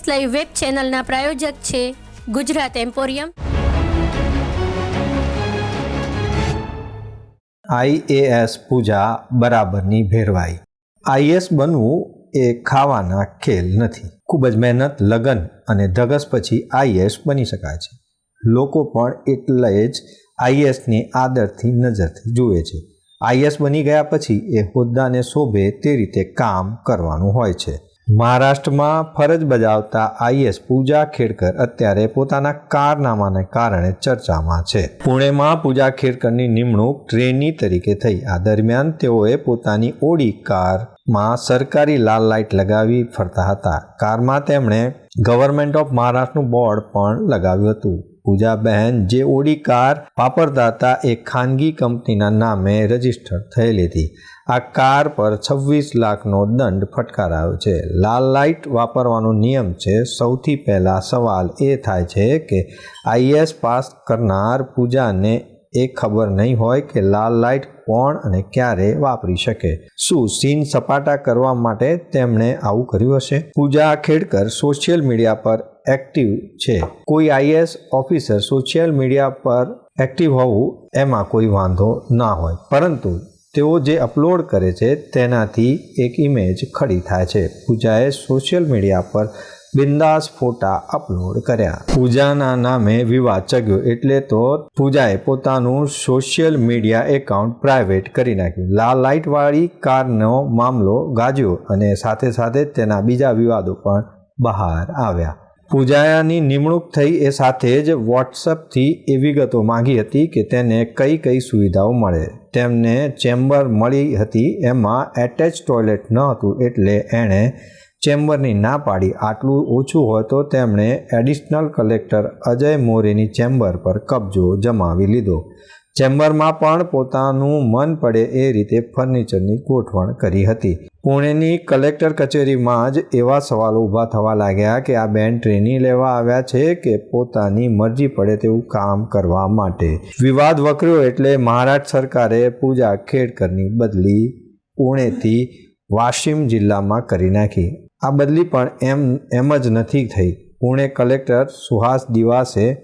US live web ચેનલના પ્રાયોજક છે ગુજરાત એમ્પોરિયમ. આઈએએસ પૂજા બરાબરની ભેરવાઈ. આઈએસ બનવું એ ખાવાના ખેલ નથી. ખૂબ જ મહેનત, લગન અને ધગસ પછી આઈએસ બની શકાય છે. લોકો પણ એટલે જ આઈએસની આદરથી નજરથી જુએ છે. આઈએસ બની ગયા પછી એ હોદ્દાને શોભે તે રીતે કામ કરવાનું હોય છે. મહારાષ્ટ્રમાં ફરજ બજાવતા આઈએસ પૂજા ખેડકર અત્યારે પોતાના કારનામાને કારણે ચર્ચામાં છે. પુણેમાં પૂજા ખેડકરની નિમણૂક ટ્રેની તરીકે થઈ. આ દરમિયાન તેઓએ પોતાની ઓડી કારમાં સરકારી લાલ લાઇટ લગાવી ફરતા હતા. કારમાં તેમણે ગવર્મેન્ટ ઓફ મહારાષ્ટ્રનું બોર્ડ પણ લગાવ્યું હતું. પૂજાબહેન જે ઓડી કાર વાપરતા એ ખાનગી કંપનીના નામે રજિસ્ટર થયેલી હતી આ કાર પર છવ્વીસ લાખનો દંડ ફટકારાયો છે. લાલ લાઇટ વાપરવાનો નિયમ છે. સૌથી પહેલાં સવાલ એ થાય છે કે આઈએસ પાસ કરનાર પૂજાને એ ખબર નહીં હોય કે લાલ લાઇટ કોણ અને ક્યારે વાપરી શકે. શું સીન સપાટા કરવા માટે તેમણે આવું કર્યું હશે? પૂજા ખેડકર સોશિયલ મીડિયા પર એક્ટિવ છે. કોઈ આઈએસ ઓફિસર સોશિયલ મીડિયા પર એક્ટિવ હોવું એમાં કોઈ વાંધો ના હોય. પરંતુ તેઓ જે અપલોડ કરે છે તેનાથી એક ઇમેજ ખડી થાય છે. પૂજાએ સોશિયલ મીડિયા પર બિંદાસ ફોટા અપલોડ કર્યા. પૂજાના નામે વિવાદ ચગ્યો એટલે તો પૂજાએ પોતાનું સોશિયલ મીડિયા એકાઉન્ટ પ્રાઇવેટ કરી નાખ્યું. લાલ લાઇટવાળી કારનો મામલો ગાજ્યો અને સાથે સાથે તેના બીજા વિવાદો પણ બહાર આવ્યા. પૂજાની નિમણૂક થઈ એ સાથે જ વોટ્સઅપથી એ વિગતો માંગી હતી કે તેને કઈ કઈ સુવિધાઓ મળે. તેમને ચેમ્બર મળી હતી, એમાં એટેચ ટોયલેટ ન હતું એટલે એણે ચેમ્બરની ના પાડી. આટલું ઓછું હોય તો તેમણે એડિશનલ કલેક્ટર અજય મોરેની ચેમ્બર પર કબજો જમાવી લીધો. ચેમ્બરમાં પણ પોતાનું મન પડે એ રીતે ફર્નિચરની ગોઠવણ કરી હતી. પુણેની કલેક્ટર કચેરીમાં જ એવા સવાલો ઊભા થવા લાગ્યા કે આ બેન ટ્રેનિંગ લેવા આવ્યા છે કે પોતાની મરજી પડે તેવું કામ કરવા માટે. વિવાદ વકર્યો એટલે મહારાષ્ટ્ર સરકારે પૂજા ખેડકરની બદલી પુણેથી વાશિમ જિલ્લામાં કરી નાખી. આ બદલી પણ એમ એમ જ નથી થઈ. પુણે કલેક્ટર સુહાસ દિવાસે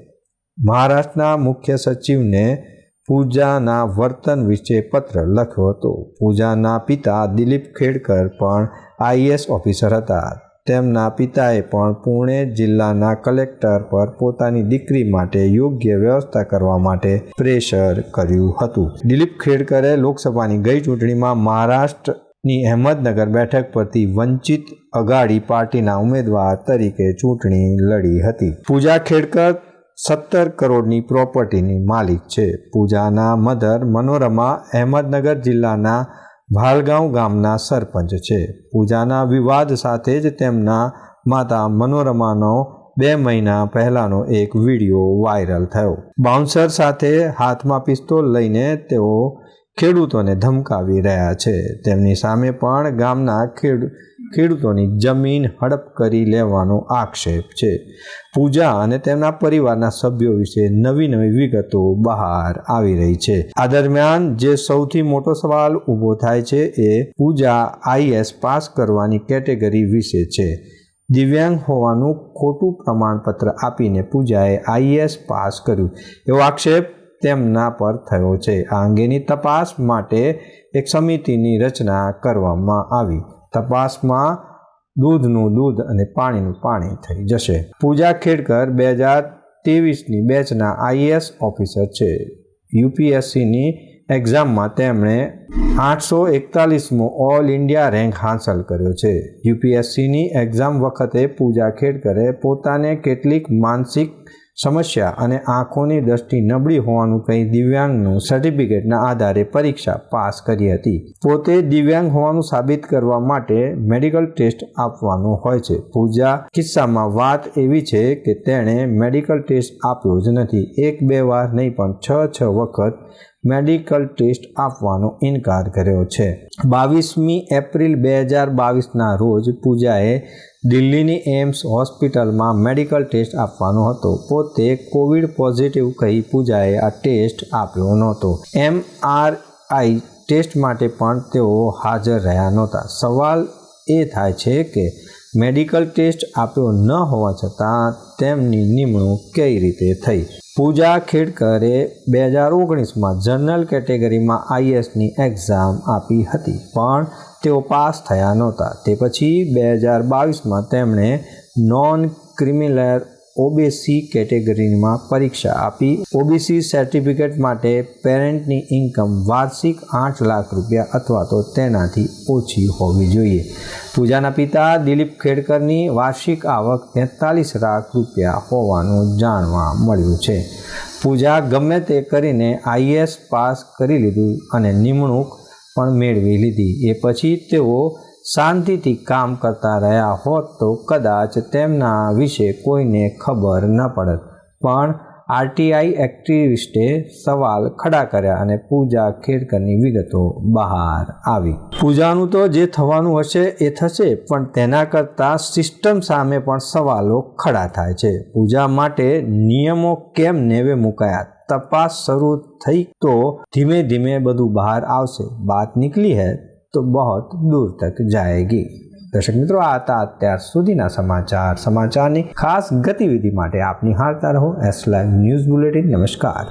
મહારાષ્ટ્રના મુખ્ય સચિવને પૂજાના વર્તન વિશે પત્ર લખ્યો હતો. પૂજાના પિતા દિલીપ ખેડકર પણ આઈએસ ઓફિસર હતા. તેમના પિતાએ પણ પુણે જિલ્લાના કલેક્ટર પર પોતાની દીકરી માટે યોગ્ય વ્યવસ્થા કરવા માટે પ્રેશર કર્યું હતું. દિલીપ ખેડકરે લોકસભાની ગઈ ચૂંટણીમાં મહારાષ્ટ્રની અહેમદનગર બેઠક પરથી વંચિત અઘાડી પાર્ટીના ઉમેદવાર તરીકે ચૂંટણી લડી હતી. પૂજા ખેડકર સત્તર કરોડની પ્રોપર્ટીની માલિક છે. પૂજાના મધર મનોરમા અહેમદનગર જિલ્લાના ભાલગાંવ ગામના સરપંચ છે. પૂજાના વિવાદ સાથે જ તેમના માતા મનોરમાનો બે મહિના પહેલાંનો એક વીડિયો વાયરલ થયો. બાઉન્સર સાથે હાથમાં પિસ્તોલ લઈને તેઓ ખેડૂતોને ધમકાવી રહ્યા છે. તેમની સામે પણ ગામના ખેડ ખેડૂતોની જમીન હડપ કરી લેવાનો આક્ષેપ છે. પૂજા અને તેમના પરિવારના સભ્યો વિશે નવી નવી વિગતો બહાર આવી રહી છે. આ દરમિયાન જે સૌથી મોટો સવાલ ઊભો થાય છે એ પૂજા આઈએસ પાસ કરવાની કેટેગરી વિશે છે. દિવ્યાંગ હોવાનું ખોટું પ્રમાણપત્ર આપીને પૂજાએ આઈએસ પાસ કર્યું. એવો આક્ષેપ તેમના પર થયો છે. આ અંગેની તપાસ માટે એક સમિતિની રચના કરવામાં આવી. તપાસમાં દૂધનું દૂધ અને પાણીનું પાણી થઈ જશે. પૂજા ખેડકર બે હજાર ત્રેવીસની બેચના આઈએએસ ઓફિસર છે. યુપીએસસીની એક્ઝામમાં તેમણે આઠસો એકતાલીસમો ઓલ ઇન્ડિયા રેન્ક હાંસલ કર્યો છે. યુપીએસસીની એક્ઝામ વખતે પૂજા ખેડકરે પોતાને કેટલીક માનસિક સમસ્યા અને આંખોની દ્રષ્ટિ નબળી હોવાનું કહી દિવ્યાંગનું સર્ટિફિકેટના આધારે પરીક્ષા પાસ કરી હતી. પોતે દિવ્યાંગ હોવાનું સાબિત કરવા માટે મેડિકલ ટેસ્ટ આપવાનો હોય છે. પૂજા કિસ્સામાં વાત એવી છે કે તેણે મેડિકલ ટેસ્ટ આપ્યો જ નથી. એક બે વાર નહીં પણ છ છ વખત મેડિકલ ટેસ્ટ આપવાનો ઇનકાર કર્યો છે. બાવીસમી એપ્રિલ બે હજાર બાવીસના રોજ પૂજાએ દિલ્હીની એમ્સ હોસ્પિટલમાં મેડિકલ ટેસ્ટ આપવાનો હતો. પોતે કોવિડ પોઝિટિવ કહી પૂજાએ આ ટેસ્ટ આપ્યો નહોતો. એમ આર આઈ ટેસ્ટ માટે પણ તેઓ હાજર રહ્યા નહોતા. સવાલ એ થાય છે કે મેડિકલ ટેસ્ટ આપ્યો ન હોવા છતાં તેમની નિમણૂક કઈ રીતે થઈ? પૂજા ખેડકરે બે હજાર ઓગણીસમાં જનરલ કેટેગરીમાં આઈએસની એક્ઝામ આપી હતી. પણ તેઓ પાસ થયા નહોતા. તે પછી બે હજાર બાવીસમાં તેમણે નોન ક્રિમિનલ ઓબીસી કેટેગરીમાં પરીક્ષા આપી. ઓબીસી સર્ટિફિકેટ માટે પેરેન્ટની ઇન્કમ વાર્ષિક આઠ લાખ રૂપિયા અથવા તો તેનાથી ઓછી હોવી જોઈએ. પૂજાના પિતા દિલીપ ખેડકરની વાર્ષિક આવક તેતાલીસ લાખ રૂપિયા હોવાનું જાણવા મળ્યું છે. પૂજા ગમે તે કરીને આઈએસ પાસ કરી લીધું અને નિમણૂક પણ મેળવી લીધી. એ પછી તેઓ શાંતિથી કામ કરતા રહ્યા હોત તો કદાચ તેમના વિશે કોઈને ખબર ન પડત. પણ આરટીઆઈ એક્ટિવિસ્ટે સવાલ ખડા કર્યા અને પૂજા ખેડકરની વિગતો બહાર આવી. પૂજાનું તો જે થવાનું હશે એ થશે, પણ તેના કરતાં સિસ્ટમ સામે પણ સવાલો ખડા થાય છે. પૂજા માટે નિયમો કેમ નેવે મુકાયા? તપાસ શરૂ થઈ તો ધીમે ધીમે બધું બહાર આવશે. વાત નીકળી હૈ તો બહોત દૂર તક જાયગી દર્શક મિત્રો આ હતા અત્યાર સુધીના સમાચાર સમાચારની ખાસ ગતિવિધિ માટે આપ નિહાળતા રહો એસ લાઈવ ન્યૂઝ બુલેટિન નમસ્કાર